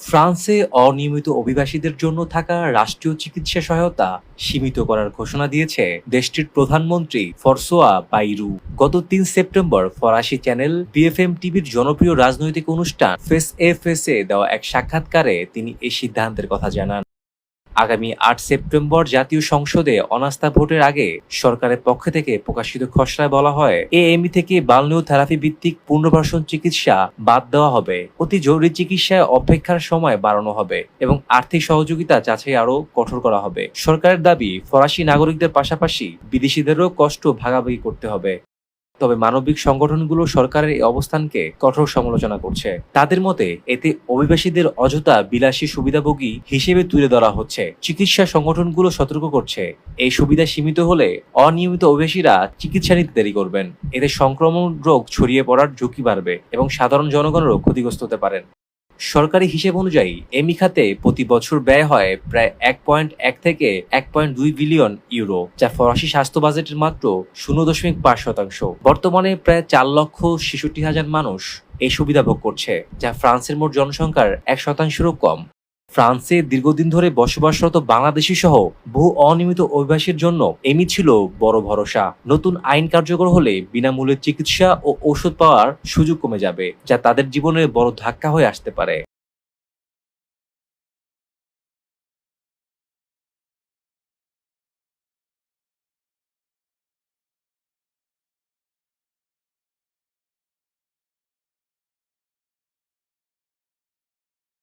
ফ্রান্সে অনিয়মিত অভিবাসীদের জন্য থাকা রাষ্ট্রীয় চিকিৎসা সহায়তা সীমিত করার ঘোষণা দিয়েছে দেশটির প্রধানমন্ত্রী ফরসোয়া বাইরু। গত তিন সেপ্টেম্বর ফরাসি চ্যানেল বিএফএম টিভির জনপ্রিয় রাজনৈতিক অনুষ্ঠান ফেস এ ফেসে দেওয়া এক সাক্ষাৎকারে তিনি এই সিদ্ধান্তের কথা জানান। আগামী আট সেপ্টেম্বর জাতীয় সংসদে অনাস্থা ভোটের আগে সরকারের পক্ষ থেকে প্রকাশিত খসড়ায় বলা হয় এ এএমই থেকে বালনীয় থেরাপি ভিত্তিক পুনর্বাসন চিকিৎসা বাদ দেওয়া হবে। অতি জরুরি চিকিৎসায় অপেক্ষার সময় বাড়ানো হবে এবং আর্থিক সহযোগিতা যাচাই আরও কঠোর করা হবে। সরকারের দাবি, ফরাসি নাগরিকদের পাশাপাশি বিদেশিদেরও কষ্ট ভাগাভাগি করতে হবে। তবে মানবিক সংগঠনগুলো সরকারের এই অবস্থানকে কঠোর সমালোচনা করছে। তাদের মতে, এতে অভিবাসীদের অযথা বিলাসী সুবিধাভোগী হিসেবে তুলে ধরা হচ্ছে। চিকিৎসা সংগঠনগুলো সতর্ক করছে। এই সুবিধা সীমিত হলে অনিয়মিত অভিবাসীরা চিকিৎসা নিতে দেরি করবেন। এতে সংক্রমণ রোগ ছড়িয়ে পড়ার ঝুঁকি বাড়বে এবং সাধারণ জনগণেরও ক্ষতিগ্রস্ত হতে পারেন। সরকারি হিসেব অনুযায়ী এমি খাতে প্রতি বছর ব্যয় হয় প্রায় এক পয়েন্ট এক থেকে এক পয়েন্ট দুই বিলিয়ন ইউরো, যা ফরাসি স্বাস্থ্য বাজেটের মাত্র শূন্য দশমিক পাঁচ শতাংশ। বর্তমানে প্রায় চার লক্ষ ছেষট্টি হাজার মানুষ এই সুবিধা ভোগ করছে, যা ফ্রান্সের মোট জনসংখ্যার এক শতাংশেরও কম। ফ্রান্সে দীর্ঘদিন ধরে বসবাসরত বাংলাদেশি সহ বহু অনিয়মিত অভিবাসীর জন্য এমি ছিল বড় ভরসা। নতুন আইন কার্যকর হলে বিনামূল্যে চিকিৎসা ও ওষুধ পাওয়ার সুযোগ কমে যাবে, যা তাদের জীবনে বড় ধাক্কা হয়ে আসতে পারে।